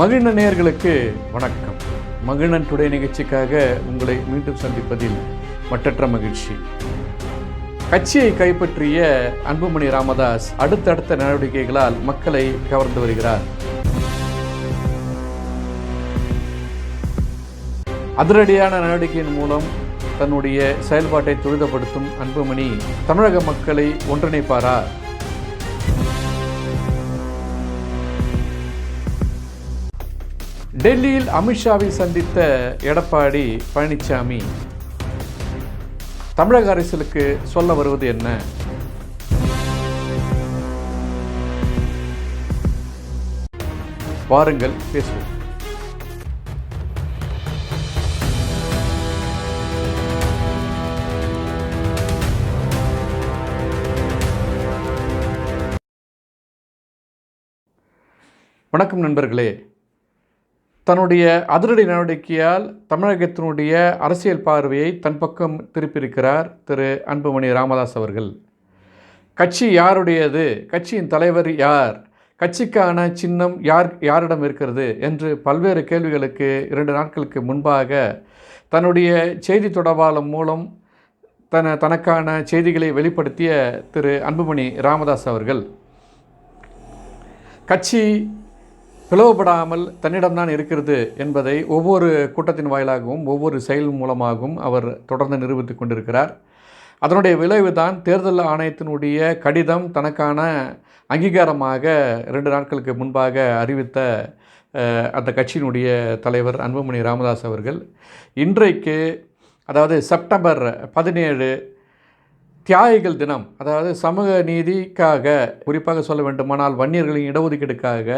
மகிழ்ந்த நேயர்களுக்கு வணக்கம். மகிழன் டுடே நிகழ்ச்சிக்காக உங்களை மீண்டும் சந்திப்பதில் மட்டற்ற மகிழ்ச்சி. கட்சியை கைப்பற்றிய அன்புமணி ராமதாஸ் அடுத்தடுத்த நடவடிக்கைகளால் மக்களை கவர்ந்து வருகிறார். அதிரடியான நடவடிக்கையின் மூலம் தன்னுடைய செயல்பாட்டை துரிதப்படுத்தும் அன்புமணி தமிழக மக்களை ஒன்றிணைப்பாரா? டெல்லியில் அமித்ஷாவை சந்தித்த எடப்பாடி பழனிசாமி தமிழக அரசுக்கு சொல்ல வருவது என்ன? வாருங்கள் பேசுவோம். வணக்கம் நண்பர்களே. தன்னுடைய அதிரடி நடவடிக்கையால் தமிழகத்தினுடைய அரசியல் பார்வையை தன் பக்கம் திருப்பியிருக்கிறார் திரு அன்புமணி ராமதாஸ் அவர்கள். கட்சி யாருடையது? கட்சியின் தலைவர் யார்? கட்சிக்கான சின்னம் யார் யாரிடம் இருக்கிறது? என்று பல்வேறு கேள்விகளுக்கு இரண்டு நாட்களுக்கு முன்பாக தன்னுடைய செய்தி தொடர்பாளர் மூலம் தன தனக்கான செய்திகளை வெளிப்படுத்திய திரு அன்புமணி ராமதாஸ் அவர்கள். கட்சி பிளவுபடாமல் தன்னிடம்தான் இருக்கிறது என்பதை ஒவ்வொரு கூட்டத்தின் வாயிலாகவும் ஒவ்வொரு செயல் மூலமாகவும் அவர் தொடர்ந்து நிரூபித்து கொண்டிருக்கிறார். அதனுடைய விளைவு தான் தேர்தல் ஆணையத்தினுடைய கடிதம் தனக்கான அங்கீகாரமாக இரண்டு நாட்களுக்கு முன்பாக அறிவித்த அந்த கட்சியினுடைய தலைவர் அன்புமணி ராமதாஸ் அவர்கள். இன்றைக்கு அதாவது செப்டம்பர் பதினேழு தியாகிகள் தினம் அதாவது சமூக நீதிக்காக குறிப்பாக சொல்ல வேண்டுமானால் வன்னியர்களின் இடஒதுக்கீடுக்காக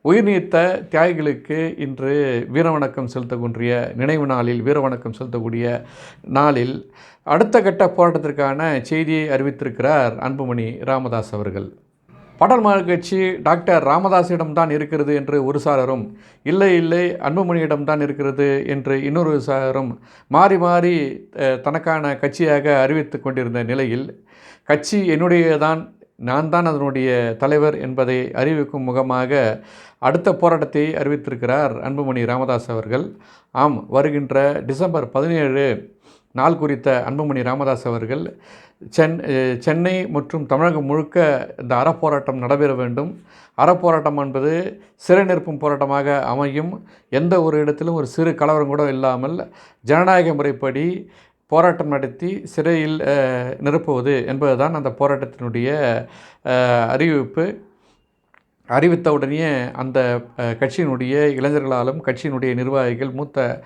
உயிர் நீத்த தியாகிகளுக்கு இன்று வீரவணக்கம் செலுத்தக்கூடிய நினைவு நாளில் வீரவணக்கம் செலுத்தக்கூடிய நாளில் அடுத்த கட்ட போராட்டத்திற்கான செய்தியை அறிவித்திருக்கிறார் அன்புமணி ராமதாஸ் அவர்கள். பாடல் மாநில கட்சி டாக்டர் ராமதாஸிடம்தான் இருக்கிறது என்று ஒரு சாரரும் இல்லை இல்லை அன்புமணியிடம்தான் இருக்கிறது என்று இன்னொரு சாரரும் மாறி மாறி தனக்கான கட்சியாக அறிவித்து கொண்டிருந்த நிலையில் கட்சி என்னுடையதான் நான் தான் அதனுடைய தலைவர் என்பதை அறிவிக்கும் முகமாக அடுத்த போராட்டத்தை அறிவித்திருக்கிறார் அன்புமணி ராமதாஸ் அவர்கள். ஆம் வருகின்ற டிசம்பர் பதினேழு நாள் குறித்த அன்புமணி ராமதாஸ் அவர்கள் சென் சென்னை மற்றும் தமிழகம் முழுக்க இந்த அறப்போராட்டம் நடைபெற வேண்டும். அறப்போராட்டம் என்பது சிறை நிரப்பும் போராட்டமாக அமையும். எந்த ஒரு இடத்திலும் ஒரு சிறு கலவரம் கூட இல்லாமல் ஜனநாயக முறைப்படி போராட்டம் நடத்தி சிறையில் நிரப்புவது என்பதுதான் அந்த போராட்டத்தினுடைய அறிவிப்பு. அறிவித்த அறிவித்தவுடனே அந்த கட்சியினுடைய இளைஞர்களாலும் கட்சியினுடைய நிர்வாகிகள் மூத்த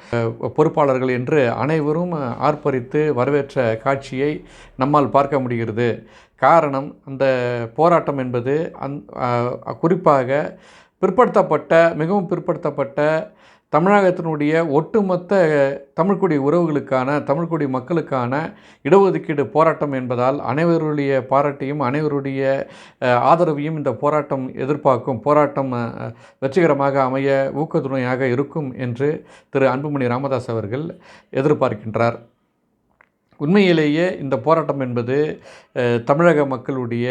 பொறுப்பாளர்கள் என்று அனைவரும் ஆர்ப்பரித்து வரவேற்ற காட்சியை நம்மால் பார்க்க முடிகிறது. காரணம் அந்த போராட்டம் என்பது அந் குறிப்பாக பிற்படுத்தப்பட்ட மிகவும் பிற்படுத்தப்பட்ட தமிழகத்தினுடைய ஒட்டுமொத்த தமிழ்குடி உறவுகளுக்கான தமிழ்குடி மக்களுக்கான இடஒதுக்கீடு போராட்டம் என்பதால் அனைவருடைய பாராட்டையும் அனைவருடைய ஆதரவையும் இந்த போராட்டம் எதிர்பார்க்கும். போராட்டம் வெற்றிகரமாக அமைய ஊக்கத்துணையாக இருக்கும் என்று திரு அன்புமணி ராமதாஸ் அவர்கள் எதிர்பார்க்கின்றார். உண்மையிலேயே இந்த போராட்டம் என்பது தமிழக மக்களுடைய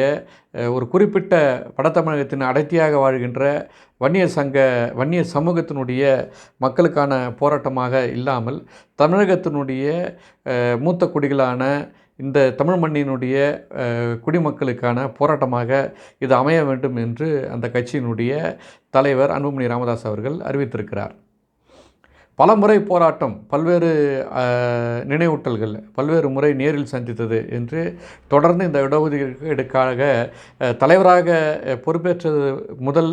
ஒரு குறிப்பிட்ட வடதமிழகத்தின் அடர்த்தியாக வாழ்கின்ற வன்னிய சங்க வன்னிய சமூகத்தினுடைய மக்களுக்கான போராட்டமாக இல்லாமல் தமிழகத்தினுடைய மூத்த குடிகளான இந்த தமிழ் மண்ணினுடைய குடிமக்களுக்கான போராட்டமாக இது அமைய வேண்டும் என்று அந்த கட்சியினுடைய தலைவர் அன்புமணி ராமதாஸ் அவர்கள் அறிவித்திருக்கிறார். பல முறை போராட்டம் பல்வேறு நினைவூட்டல்கள் பல்வேறு முறை நேரில் சந்தித்தது என்று தொடர்ந்து இந்த இடஒதுக்கீடுக்காக தலைவராக பொறுப்பேற்றது முதல்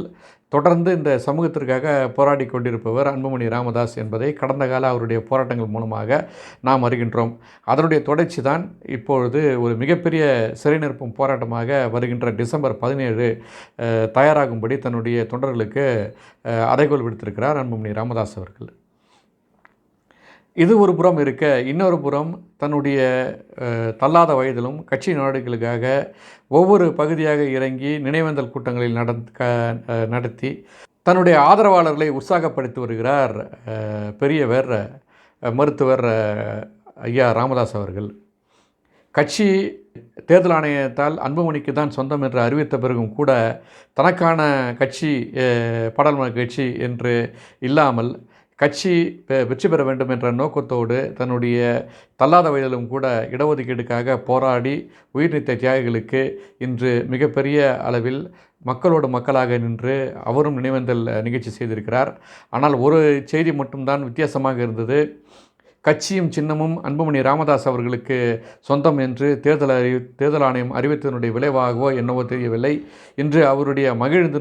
தொடர்ந்து இந்த சமூகத்திற்காக போராடி கொண்டிருப்பவர் அன்புமணி ராமதாஸ் என்பதை கடந்த கால அவருடைய போராட்டங்கள் மூலமாக நாம் அறிகின்றோம். அதனுடைய தொடர்ச்சி தான் இப்பொழுது ஒரு மிகப்பெரிய சிறை நிரப்பும் போராட்டமாக வருகின்ற டிசம்பர் பதினேழு தயாராகும்படி தன்னுடைய தொண்டர்களுக்கு அஹ், அறைகோல் விடுத்திருக்கிறார் அன்புமணி ராமதாஸ் அவர்கள். இது ஒரு புறம் இருக்க இன்னொரு புறம் தன்னுடைய தள்ளாத வயதிலும் கட்சி நாடுகளுக்காக ஒவ்வொரு பகுதியாக இறங்கி நினைவேந்தல் கூட்டங்களில் நட க- நடத்தி தன்னுடைய ஆதரவாளர்களை உற்சாகப்படுத்தி வருகிறார் பெரியவர் மருத்துவர் ஐயா ராமதாஸ் அவர்கள். கட்சி தேர்தல் ஆணையத்தால் அன்புமணிக்கு தான் சொந்தம் என்று அறிவித்த பிறகும் கூட தனக்கான கட்சி பாடல் கட்சி என்று இல்லாமல் கட்சி பெ- வெற்றி பெற வேண்டும் என்ற நோக்கத்தோடு தன்னுடைய தள்ளாத வயதிலும் கூட இடஒதுக்கீடுக்காக போராடி உயிர் நீத்த தியாகிகளுக்கு இன்று மிகப்பெரிய அளவில் மக்களோடு மக்களாக நின்று அவரும் நினைவந்தல் நிகழ்ச்சி செய்திருக்கிறார். ஆனால் ஒரு செய்தி மட்டும்தான் வித்தியாசமாக இருந்தது. கட்சியும் சின்னமும் அன்புமணி ராமதாஸ் அவர்களுக்கு சொந்தம் என்று தேர்தல் அறி தேர்தல் ஆணையம் அறிவித்ததனுடைய விளைவாகவோ என்னவோ தெரியவில்லை. இன்று அவருடைய மகிழ்ந்து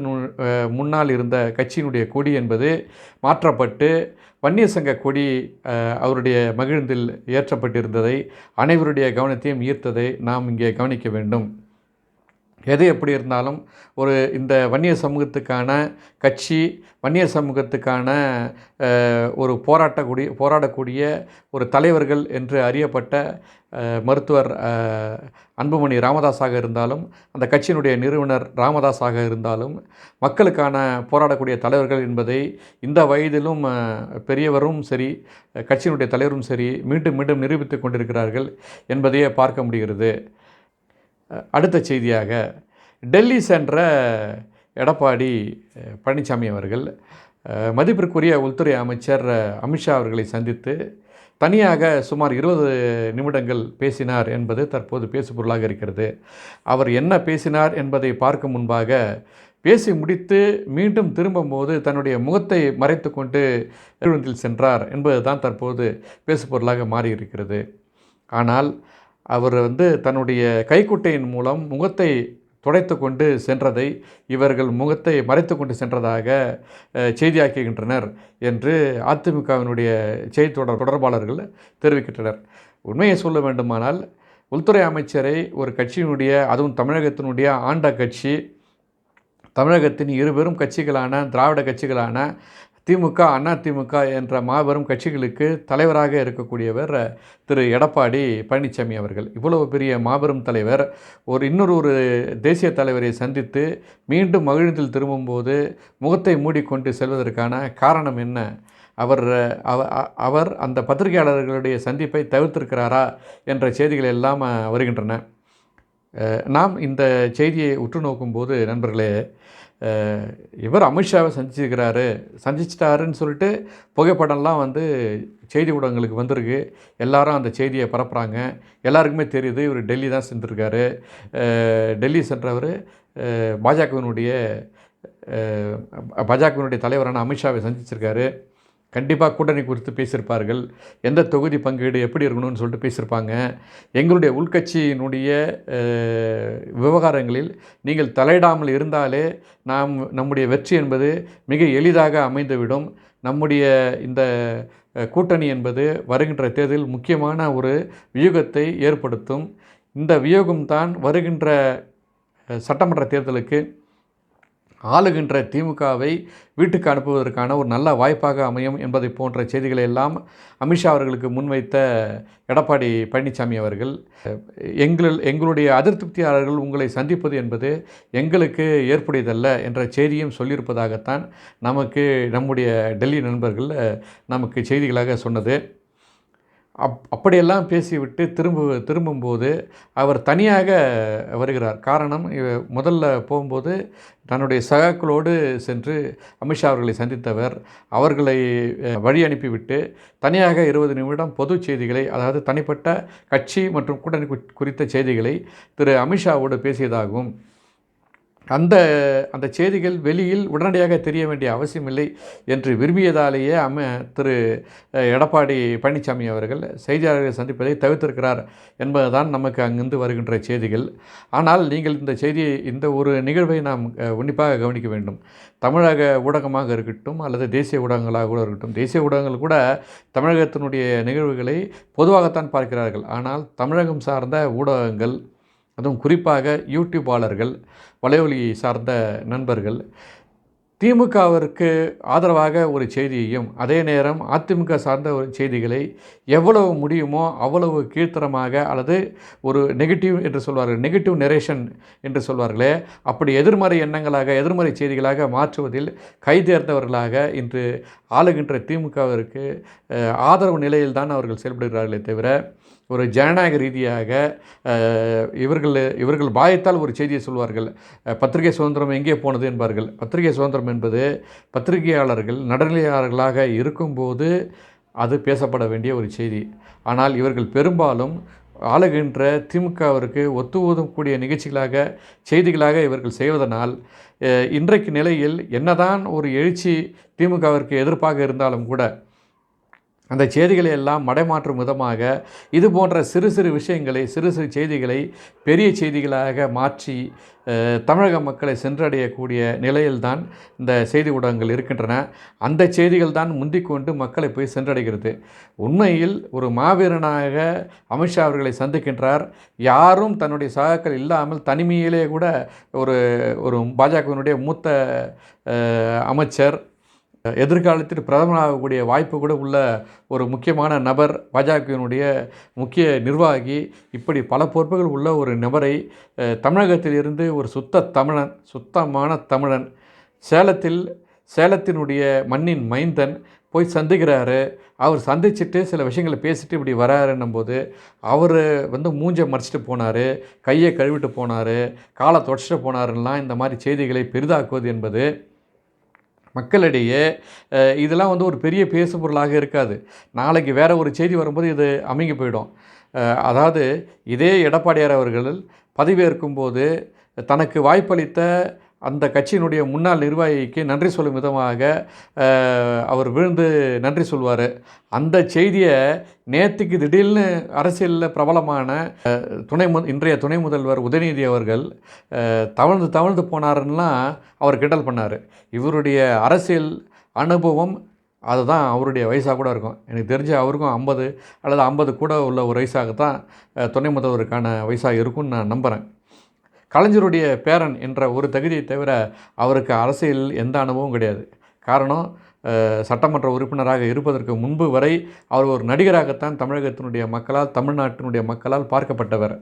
முன்னால் இருந்த கட்சியினுடைய கொடி என்பது மாற்றப்பட்டு வன்னிய சங்க கொடி அவருடைய மகிழ்ந்தில் ஏற்றப்பட்டிருந்ததை அனைவருடைய கவனத்தையும் ஈர்த்ததை நாம் இங்கே கவனிக்க வேண்டும். எது எப்படி இருந்தாலும் ஒரு இந்த வன்னிய சமூகத்துக்கான கட்சி வன்னிய சமூகத்துக்கான ஒரு போராட்டக்கூடிய போராடக்கூடிய ஒரு தலைவர்கள் என்று அறியப்பட்ட மருத்துவர் அன்புமணி ராமதாஸாக இருந்தாலும் அந்த கட்சியினுடைய நிறுவனர் ராமதாஸாக இருந்தாலும் மக்களுக்கான போராடக்கூடிய தலைவர்கள் என்பதை இந்த வயதிலும் பெரியவரும் சரி கட்சியினுடைய தலைவரும் சரி மீண்டும் மீண்டும் நிரூபித்து கொண்டிருக்கிறார்கள் என்பதையே பார்க்க முடிகிறது. அடுத்த செய்தியாக டெல்லி சென்ற எடப்பாடி பழனிசாமி அவர்கள் மதிப்பிற்குரிய உள்துறை அமைச்சர் அமித்ஷா அவர்களை சந்தித்து தனியாக சுமார் இருபது நிமிடங்கள் பேசினார் என்பது தற்போது பேசுபொருளாக இருக்கிறது. அவர் என்ன பேசினார் என்பதை பார்க்கும் முன்பாக பேசி முடித்து மீண்டும் திரும்பும்போது தன்னுடைய முகத்தை மறைத்து கொண்டு நிறுவனத்தில் சென்றார் என்பதுதான் தற்போது பேசுபொருளாக மாறியிருக்கிறது. ஆனால் அவர் வந்து தன்னுடைய கைக்குட்டையின் மூலம் முகத்தை துடைத்து கொண்டு சென்றதை இவர்கள் முகத்தை மறைத்து கொண்டு சென்றதாக செய்தியாக்குகின்றனர் என்று அதிமுகவினுடைய செய்தி தொடர் தொடர்பாளர்கள் தெரிவிக்கின்றனர். உண்மையை சொல்ல வேண்டுமானால் உள்துறை அமைச்சரை ஒரு கட்சியினுடைய அதுவும் தமிழகத்தினுடைய ஆண்ட கட்சி தமிழகத்தின் இருபெரும் கட்சிகளான திராவிட கட்சிகளான திமுக அண்ணா திமுக என்ற மாபெரும் கட்சிகளுக்கு தலைவராக இருக்கக்கூடியவர் திரு எடப்பாடி பழனிசாமி அவர்கள். இவ்வளவு பெரிய மாபெரும் தலைவர் ஒரு இன்னொரு ஒரு தேசிய தலைவரை சந்தித்து மீண்டும் மகிழ்ந்தில் திரும்பும்போது முகத்தை மூடிக்கொண்டு செல்வதற்கான காரணம் என்ன? அவர் அவ- அவர் அந்த பத்திரிகையாளர்களுடைய சந்திப்பை தவிர்த்திருக்கிறாரா என்ற செய்திகள் எல்லாம் வருகின்றன. நாம் இந்த செய்தியை உற்று நோக்கும்போது நண்பர்களே இவர் அமித்ஷாவை சந்திச்சிருக்கிறாரு. சந்திச்சிட்டாருன்னு சொல்லிட்டு புகைப்படம்லாம் வந்து செய்தி ஊடகங்களுக்கு வந்திருக்கு. எல்லாரும் அந்த செய்தியை பரப்புகிறாங்க எல்லாருக்குமே தெரியுது இவர் டெல்லி தான் சென்றிருக்காரு. டெல்லி சென்றவர் பாஜகவினுடைய பாஜகவினுடைய தலைவரான அமித்ஷாவை சந்திச்சிருக்காரு. கண்டிப்பாக கூட்டணி குறித்து பேசியிருப்பார்கள். எந்த தொகுதி பங்கீடு எப்படி இருக்கணும்னு சொல்லிட்டு பேசியிருப்பாங்க. எங்களுடைய உள்கட்சியினுடைய விவகாரங்களில் நீங்கள் தலையிடாமல் இருந்தாலே நாம் நம்முடைய வெற்றி என்பது மிக எளிதாக அமைந்துவிடும். நம்முடைய இந்த கூட்டணி என்பது வருகின்ற தேர்தலில் முக்கியமான ஒரு வியூகத்தை ஏற்படுத்தும். இந்த வியூகம்தான் வருகின்ற சட்டமன்ற தேர்தலுக்கு ஆளுகின்ற திமுகவை வீட்டுக்கு அனுப்புவதற்கான ஒரு நல்ல வாய்ப்பாக அமையும் என்பதை போன்ற செய்திகளை எல்லாம் அமித்ஷா அவர்களுக்கு முன்வைத்த எடப்பாடி பழனிசாமி அவர்கள். எங்கள் எங்களுடைய அதிருப்தியாளர்கள் உங்களை சந்திப்பது என்பது எங்களுக்கு ஏற்புடையதல்ல என்ற செய்தியும் சொல்லியிருப்பதாகத்தான் நமக்கு நம்முடைய டெல்லி நண்பர்கள் நமக்கு செய்திகளாக சொன்னது. அப் அப்படியெல்லாம் பேசிவிட்டு திரும்ப திரும்பும்போது அவர் தனியாக வருகிறார். காரணம் முதல்ல போகும்போது தன்னுடைய சகாக்களோடு சென்று அமித்ஷா அவர்களை சந்தித்தவர். அவர்களை வழி அனுப்பிவிட்டு தனியாக இருபது நிமிடம் பொது செய்திகளை அதாவது தனிப்பட்ட கட்சி மற்றும் கூட்டணி குறித்த செய்திகளை திரு. அமித்ஷாவோடு பேசியதாகவும் அந்த அந்த செய்திகள் வெளியில் உடனடியாக தெரிய வேண்டிய அவசியமில்லை என்று விரும்பியதாலேயே அம திரு எடப்பாடி பழனிசாமி அவர்கள் செய்தியாளர்களை சந்திப்பதை தவிர்த்திருக்கிறார் என்பதுதான் நமக்கு அங்கிருந்து வருகின்ற செய்திகள். ஆனால் நீங்கள் இந்த செய்தியை இந்த ஒரு நிகழ்வை நாம் உன்னிப்பாக கவனிக்க வேண்டும். தமிழக ஊடகமாக இருக்கட்டும் அல்லது தேசிய ஊடகங்களாக கூட இருக்கட்டும் தேசிய ஊடகங்கள் கூட தமிழகத்தினுடைய நிகழ்வுகளை பொதுவாகத்தான் பார்க்கிறார்கள். ஆனால் தமிழகம் சார்ந்த ஊடகங்கள் அதுவும் குறிப்பாக யூடியூபாளர்கள் வலைவலி சார்ந்த நண்பர்கள். திமுகவிற்கு ஆதரவாக ஒரு செய்தியையும் அதே நேரம் அதிமுக சார்ந்த ஒரு செய்திகளை எவ்வளவு முடியுமோ அவ்வளவு கீழ்த்தரமாக அல்லது ஒரு நெகட்டிவ் என்று சொல்வார்கள் நெகட்டிவ் நெரேஷன் என்று சொல்வார்களே அப்படி எதிர்மறை எண்ணங்களாக எதிர்மறை செய்திகளாக மாற்றுவதில் கைதேர்ந்தவர்களாக இன்று ஆளுகின்ற திமுகவிற்கு ஆதரவு நிலையில்தான் அவர்கள் செயல்படுகிறார்களே தவிர ஒரு ஜனநாயக ரீதியாக இவர்கள் இவர்கள் பாயத்தால் ஒரு செய்தியை சொல்வார்கள். பத்திரிகை சுதந்திரம் எங்கே போனது என்பார்கள். பத்திரிகை சுதந்திரம் என்பது பத்திரிகையாளர்கள் நடுநிலையாளர்களாக இருக்கும்போது அது பேசப்பட வேண்டிய ஒரு செய்தி. ஆனால் இவர்கள் பெரும்பாலும் ஆளுகின்ற திமுகவிற்கு ஒத்து ஓதக்கூடிய நிகழ்ச்சிகளாக செய்திகளாக இவர்கள் செய்வதனால் இன்றைக்கு நிலையில் என்னதான் ஒரு எழுச்சி திமுகவிற்கு எதிர்ப்பாக இருந்தாலும் கூட அந்த செய்திகளை எல்லாம் மடைமாற்றும் விதமாக இது போன்ற சிறு சிறு விஷயங்களை சிறு சிறு செய்திகளை பெரிய செய்திகளாக மாற்றி தமிழக மக்களை சென்றடையக்கூடிய நிலையில்தான் இந்த செய்தி ஊடகங்கள் இருக்கின்றன. அந்த செய்திகள் தான் முந்திக்கொண்டு மக்களை போய் சென்றடைகிறது. உண்மையில் ஒரு மாவீரனாக அமித்ஷா அவர்களை சந்திக்கின்றார். யாரும் தன்னுடைய சகாக்கள் இல்லாமல் தனிமையிலே கூட ஒரு ஒரு பாஜகவினுடைய மூத்த அமைச்சர் எதிர்காலத்தில் பிரதமராகக்கூடிய வாய்ப்பு கூட உள்ள ஒரு முக்கியமான நபர் பாஜகவினுடைய முக்கிய நிர்வாகி இப்படி பல பொறுப்புகள் உள்ள ஒரு நபரை தமிழகத்திலிருந்து ஒரு சுத்த தமிழன் சுத்தமான தமிழன் சேலத்தில் சேலத்தினுடைய மண்ணின் மைந்தன் போய் சந்திக்கிறாரு. அவர் சந்திச்சுட்டு சில விஷயங்களை பேசிட்டு இப்படி வராருன்னும் போது அவர் வந்து மூஞ்சை மறைச்சிட்டு போனார் கையை கழுவிட்டு போனார் காலை தொடச்சிட்டு போனாருலாம் இந்த மாதிரி செய்திகளை பெரிதாக்குவது என்பது மக்களிடையே இதெல்லாம் வந்து ஒரு பெரிய பேசு பொருளாக இருக்காது. நாளைக்கு வேறு ஒரு செய்தி வரும்போது இது அமைங்கி போயிடும். அதாவது இதே எடப்பாடியார் அவர்கள் பதவியேற்கும் போது தனக்கு வாய்ப்பளித்த அந்த கட்சியினுடைய முன்னாள் நிர்வாகிக்கு நன்றி சொல்லும் விதமாக அவர் விழுந்து நன்றி சொல்வார். அந்த செய்தியை நேற்றுக்கு திடீர்னு அரசியலில் பிரபலமான துணை மு இன்றைய துணை முதல்வர் உதயநிதி அவர்கள் தவழ்ந்து தவழ்ந்து போனாருன்னா அவர் கிண்டல் பண்ணார். இவருடைய அரசியல் அனுபவம் அதுதான் அவருடைய வயசாக கூட இருக்கும். எனக்கு தெரிஞ்ச அவருக்கும் ஐம்பது அல்லது ஐம்பது கூட உள்ள ஒரு வயசாக தான் துணை முதல்வருக்கான வயசாக இருக்கும்னு நான் நம்புகிறேன் கலைஞருடைய பேரன் என்ற ஒரு தகுதியை தவிர அவருக்கு அரசியல் எந்த அனுபவமும் கிடையாது. காரணம் சட்டமன்ற உறுப்பினராக இருப்பதற்கு முன்பு வரை அவர் ஒரு நடிகராகத்தான் தமிழகத்தினுடைய மக்களால் தமிழ்நாட்டினுடைய மக்களால் பார்க்கப்பட்டவர்.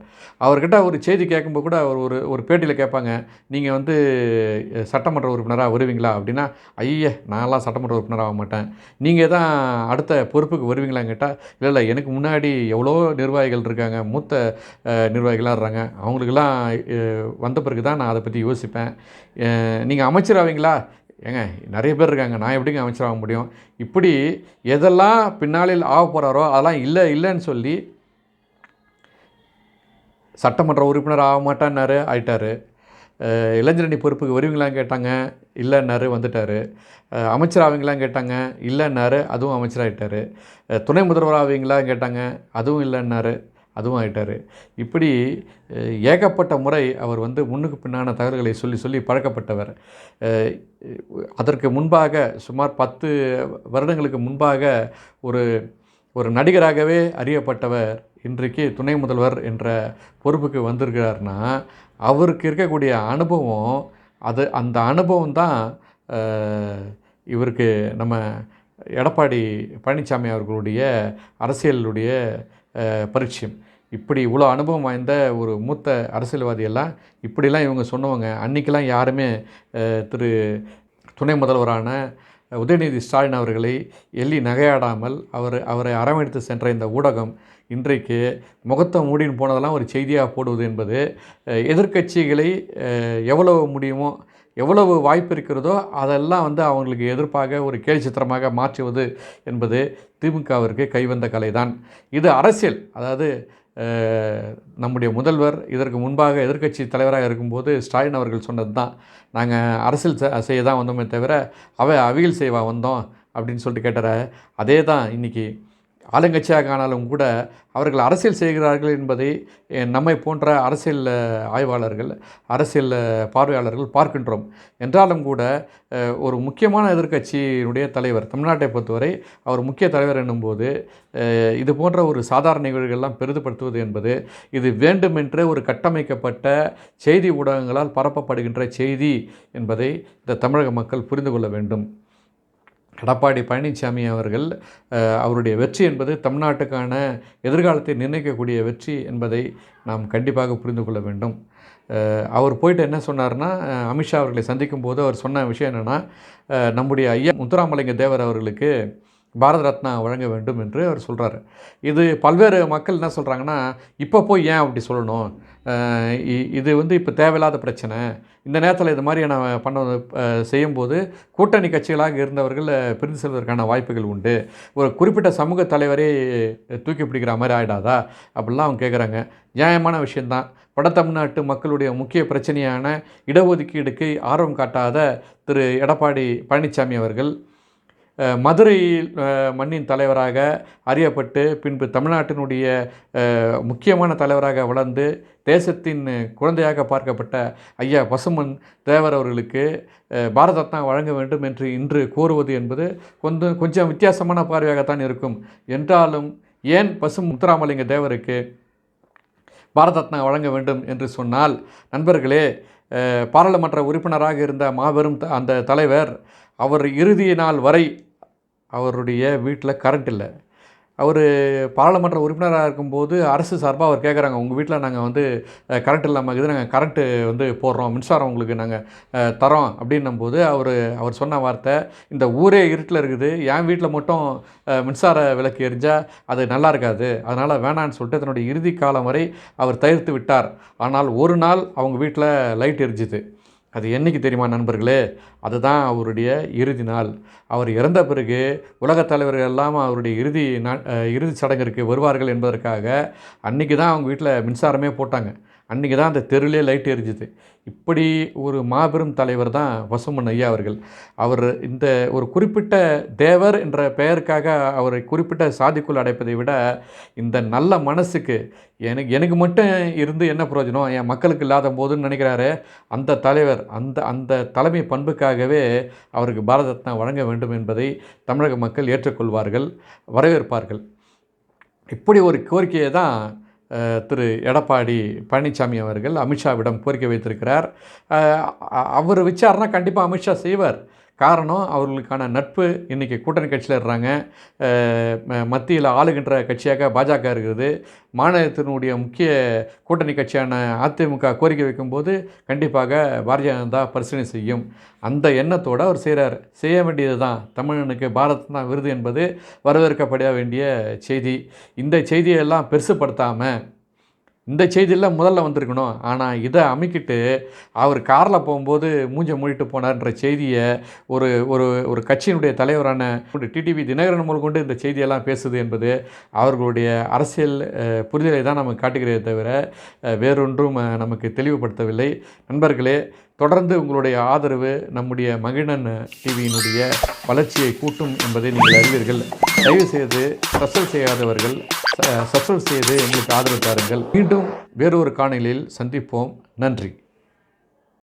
அவர்கிட்ட ஒரு செய்தி கேட்கும்போது கூட அவர் ஒரு ஒரு பேட்டியில் கேட்பாங்க நீங்கள் வந்து சட்டமன்ற உறுப்பினராக வருவீங்களா? அப்படின்னா ஐய நான்லாம் சட்டமன்ற உறுப்பினராக ஆக மாட்டேன். நீங்கள் தான் அடுத்த பொறுப்புக்கு வருவீங்களான்னு கேட்டால் இல்லை இல்லை எனக்கு முன்னாடி எவ்வளோ நிர்வாகிகள் இருக்காங்க மூத்த நிர்வாகிகளாக இருக்காங்க. அவங்களுக்கெல்லாம் வந்த பிறகு தான் நான் அதை பற்றி யோசிப்பேன். நீங்கள் அமைச்சராவீங்களா ஏங்க நிறைய பேர் இருக்காங்க. நான் எப்படிங்க அமைச்சராக முடியும்? இப்படி எதெல்லாம் பின்னாளில் ஆக போகிறாரோ அதெல்லாம் இல்லை இல்லைன்னு சொல்லி சட்டமன்ற உறுப்பினர் ஆக மாட்டான்னாரு ஆயிட்டார். இளைஞரணி பொறுப்புக்கு வருவீங்களான்னு கேட்டாங்க. இல்லைன்னாரு வந்துட்டார். அமைச்சர் ஆவீங்களான்னு கேட்டாங்க. இல்லைன்னாரு அதுவும் அமைச்சராகிட்டார் துணை முதல்வர் ஆவீங்களான்னு கேட்டாங்க. அதுவும் இல்லைன்னாரு. அதுவும் ஆகிட்டார் இப்படி ஏகப்பட்ட முறை அவர் வந்து முன்னுக்கு பின்னான தகவல்களை சொல்லி சொல்லி பழக்கப்பட்டவர். அதற்கு முன்பாக சுமார் பத்து வருடங்களுக்கு முன்பாக ஒரு ஒரு நடிகராகவே அறியப்பட்டவர் இன்றைக்கு துணை முதல்வர் என்ற பொறுப்புக்கு வந்திருக்கிறார்னா அவருக்கு இருக்கக்கூடிய அனுபவம் அது அந்த அனுபவம் தான் இவருக்கு நம்ம எடப்பாடி பழனிசாமி அவர்களுடைய அரசியலுடைய பரிச்சயம் இப்படி இவ்வளோ அனுபவம் வாய்ந்த ஒரு மூத்த அரசியல்வாதியெல்லாம் இப்படிலாம் இவங்க சொன்னவங்க அன்றைக்கெல்லாம் யாருமே திரு துணை முதல்வரான உதயநிதி ஸ்டாலின் அவர்களை எள்ளி நகையாடாமல் அவர் அவரை அரவணைத்து சென்ற இந்த ஊடகம் இன்றைக்கு முகத்தை மூடின்னு போனதெல்லாம் ஒரு செய்தியாக போடுவது என்பது எதிர்க்கட்சிகளை எவ்வளவு முடியுமோ எவ்வளவு வாய்ப்பு இருக்கிறதோ அதெல்லாம் வந்து அவங்களுக்கு எதிர்ப்பாக ஒரு கேலி சித்திரமாக மாற்றுவது என்பது திமுகவிற்கு கைவந்த கலைதான். இது அரசியல். அதாவது நம்முடைய முதல்வர் இதற்கு முன்பாக எதிர்க்கட்சி தலைவராக இருக்கும்போது ஸ்டாலின் அவர்கள் சொன்னது தான் நாங்கள் அரசியல் செ- செய்ய தான் வந்தோமே தவிர அவ அவியல் செய்வா வந்தோம் அப்படின்னு சொல்லிட்டு கேட்டார. அதே தான் இன்றைக்கி ஆளுங்கட்சியாக ஆனாலும் கூட அவர்கள் அரசியல் செய்கிறார்கள் என்பதை நம்மை போன்ற அரசியல் ஆய்வாளர்கள் அரசியல் பார்வையாளர்கள் பார்க்கின்றோம். என்றாலும் கூட ஒரு முக்கியமான எதிர்க்கட்சியினுடைய தலைவர் தமிழ்நாட்டை பொறுத்தவரை அவர் முக்கிய தலைவர் என்னும்போது இது போன்ற ஒரு சாதாரண நிகழ்வுகள்லாம் பெரிதுபடுத்துவது என்பது இது வேண்டுமென்றே ஒரு கட்டமைக்கப்பட்ட செய்தி ஊடகங்களால் பரப்பப்படுகின்ற செய்தி என்பதை இந்த தமிழக மக்கள் புரிந்து கொள்ள வேண்டும். எடப்பாடி பழனிசாமி அவர்கள் அவருடைய வெற்றி என்பது தமிழ்நாட்டுக்கான எதிர்காலத்தை நிர்ணயிக்கக்கூடிய வெற்றி என்பதை நாம் கண்டிப்பாக புரிந்து கொள்ள வேண்டும். அவர் போயிட்டு என்ன சொன்னார்னா அமித்ஷா அவர்களை சந்திக்கும் போது அவர் சொன்ன விஷயம் என்னென்னா நம்முடைய ஐயா முத்துராமலிங்க தேவர் அவர்களுக்கு பாரத ரத்னா வழங்க வேண்டும் என்று அவர் சொல்கிறார் இது பல்வேறு மக்கள் என்ன சொல்கிறாங்கன்னா இப்போ போய் ஏன் அப்படி சொல்லணும்? இது வந்து இப்போ தேவையில்லாத பிரச்சனை. இந்த நேரத்தில் இது மாதிரியான பண்ண செய்யும்போது கூட்டணி கட்சிகளாக இருந்தவர்கள் பிரிந்து செல்வதற்கான வாய்ப்புகள் உண்டு. ஒரு குறிப்பிட்ட சமூக தலைவரே தூக்கி பிடிக்கிற மாதிரி ஆகிடாதா அப்படிலாம் அவங்க கேட்குறாங்க நியாயமான விஷயந்தான் வட தமிழ்நாட்டு மக்களுடைய முக்கிய பிரச்சனையான இடஒதுக்கீடுக்கு ஆர்வம் காட்டாத திரு எடப்பாடி பழனிசாமி அவர்கள் மதுரை மண்ணின் தலைவராக அறியப்பட்டு பின்பு தமிழ்நாட்டினுடைய முக்கியமான தலைவராக வளர்ந்து தேசத்தின் குழந்தையாக பார்க்கப்பட்ட ஐயா பசுமன் தேவர் அவர்களுக்கு பாரத ரத்னா வழங்க வேண்டும் என்று இன்று கோருவது என்பது கொஞ்சம் கொஞ்சம் வித்தியாசமான பார்வையாகத்தான் இருக்கும். என்றாலும் ஏன் பசு முத்துராமலிங்க தேவருக்கு பாரத ரத்னா வழங்க வேண்டும் என்று சொன்னால் நண்பர்களே பாராளுமன்ற உறுப்பினராக இருந்த மாபெரும் த- அந்த தலைவர் அவர் இறுதி நாள் வரை அவருடைய வீட்டில் கரண்ட் இல்லை. அவர் பாராளுமன்ற உறுப்பினராக இருக்கும்போது அரசு சார்பாக அவர் கேட்குறாங்க உங்கள் வீட்டில் நாங்கள் வந்து கரண்ட் இல்லாமல் இருக்குது நாங்கள் கரண்ட்டு வந்து போடுறோம் மின்சாரம் உங்களுக்கு நாங்கள் தரோம். அப்படின்னும் போது அவர் அவர் சொன்ன வார்த்தை இந்த ஊரே இருட்டில் இருக்குது என் வீட்டில் மட்டும் மின்சார விளக்கு எரிஞ்சால் அது நல்லா இருக்காது. அதனால் வேணான்னு சொல்லிட்டு தன்னுடைய இறுதி காலம் வரை அவர் தவிர்த்து விட்டார். ஆனால் ஒரு நாள் அவங்க வீட்டில் லைட் எரிஞ்சுது. அது என்னைக்கு தெரியுமா நண்பர்களே? அதுதான் அவருடைய இறுதி நாள். அவர் இறந்த பிறகு உலகத் தலைவர்கள் எல்லாம் அவருடைய இறுதி நா சடங்கிற்கு வருவார்கள் என்பதற்காக அன்றைக்கி தான் அவங்க வீட்டில் மின்சாரமே போட்டாங்க. அன்றைக்கி தான் அந்த தெருவிலே லைட் எரிஞ்சுது. இப்படி ஒரு மாபெரும் தலைவர் தான் வசுமன் ஐயா அவர்கள். அவர் இந்த ஒரு குறிப்பிட்ட தேவர் என்ற பெயருக்காக அவரை குறிப்பிட்ட சாதிக்குள் அடைப்பதை விட இந்த நல்ல மனசுக்கு எனக்கு எனக்கு மட்டும் இருந்து என்ன பிரயோஜனம் என் மக்களுக்கு இல்லாத போதுன்னு நினைக்கிறாரு. அந்த தலைவர் அந்த அந்த தலைமை பண்புக்காகவே அவருக்கு பாரத ரத்னா வழங்க வேண்டும் என்பதை தமிழக மக்கள் ஏற்றுக்கொள்வார்கள் வரவேற்பார்கள். இப்படி ஒரு கோரிக்கையை தான் திரு எடப்பாடி பழனிசாமி அவர்கள் அமித்ஷாவிடம் கோரிக்கை வைத்திருக்கிறார். அவர் விசாரணை கண்டிப்பாக அமித்ஷா செய்வார். காரணம் அவர்களுக்கான நட்பு இன்றைக்கி கூட்டணி கட்சியில் இருக்கிறாங்க மத்தியில் ஆளுகின்ற கட்சியாக பாஜக இருக்குது மாநிலத்தினுடைய முக்கிய கூட்டணி கட்சியான அதிமுக கோரிக்கை வைக்கும்போது கண்டிப்பாக பாரதிய ஜனதா பரிசீலனை செய்யும். அந்த எண்ணத்தோடு அவர் செய்கிறார் செய்ய வேண்டியது தான் தமிழனுக்கு பாரத் தான் விருது என்பது வரவேற்கப்பட வேண்டிய செய்தி. இந்த செய்தியெல்லாம் பெருசுப்படுத்தாமல் இந்த செய்தியெல்லாம் முதல்ல வந்திருக்கணும். ஆனால் இதை அமைக்கிட்டு அவர் காரில் போகும்போது மூஞ்சை மூடிட்டு போனார்ன்ற செய்தியை ஒரு ஒரு ஒரு கட்சியினுடைய தலைவரான டிடிவி தினகரன் மூலம் கொண்டு இந்த செய்தியெல்லாம் பேசுது என்பது அவர்களுடைய அரசியல் புரிதலை தான் நமக்கு காட்டுகிறதே தவிர வேறொன்றும் நமக்கு தெளிவுபடுத்தவில்லை. நண்பர்களே தொடர்ந்து உங்களுடைய ஆதரவு நம்முடைய மகிழன் டிவியினுடைய வளர்ச்சியை கூட்டும் என்பதை நீங்கள் அறிவீர்கள். தயவு செய்து சப்ஸ்கிரைப் செய்யாதவர்கள் சப்ஸ்கிரைப் செய்து எங்களுக்கு ஆதரவு தாருங்கள். மீண்டும் வேறொரு காணொலியில் சந்திப்போம். நன்றி.